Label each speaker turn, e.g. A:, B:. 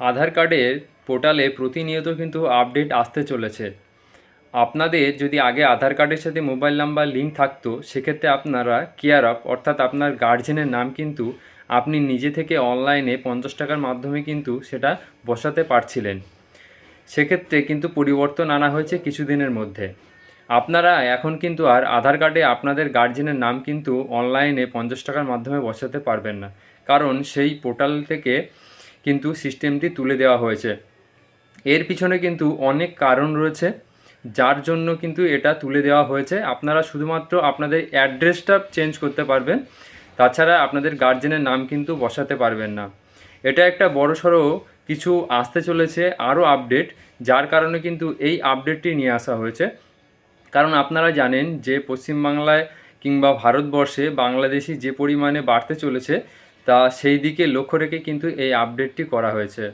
A: আধার কার্ডের পোর্টালে প্রতিনিয়ত কিন্তু আপডেট আসতে চলেছে। আপনাদের যদি আগে আধার কার্ডের সাথে মোবাইল নাম্বার লিঙ্ক থাকতো, সেক্ষেত্রে আপনারা কেয়ার অফ অর্থাৎ আপনার গার্জেনের নাম কিন্তু আপনি নিজে থেকে অনলাইনে পঞ্চাশ টাকার মাধ্যমে কিন্তু সেটা বসাতে পারছিলেন। সেক্ষেত্রে কিন্তু পরিবর্তন আনা হয়েছে কিছুদিনের মধ্যে। আপনারা এখন কিন্তু আর আধার কার্ডে আপনাদের গার্জেনের নাম কিন্তু অনলাইনে পঞ্চাশ টাকার মাধ্যমে বসাতে পারবেন না। কারণ সেই পোর্টাল থেকে কিন্তু সিস্টেমটি তুলে দেওয়া হয়েছে। এর পিছনে কিন্তু অনেক কারণ রয়েছে, যার জন্য কিন্তু এটা তুলে দেওয়া হয়েছে। আপনারা শুধুমাত্র আপনাদের অ্যাড্রেসটা চেঞ্জ করতে পারবেন, তাছাড়া আপনাদের গার্জেনের নাম কিন্তু বসাতে পারবেন না। এটা একটা বড় সড়ো কিছু আসতে চলেছে, আরও আপডেট, যার কারণে কিন্তু এই আপডেটটি নিয়ে আসা হয়েছে। কারণ আপনারা জানেন যে পশ্চিমবাংলায় কিংবা ভারতবর্ষে বাংলাদেশি যে পরিমাণে বাড়তে চলেছে তা সেই দিকে লক্ষ্য রেখে কিন্তু এই আপডেটটি করা হয়েছে।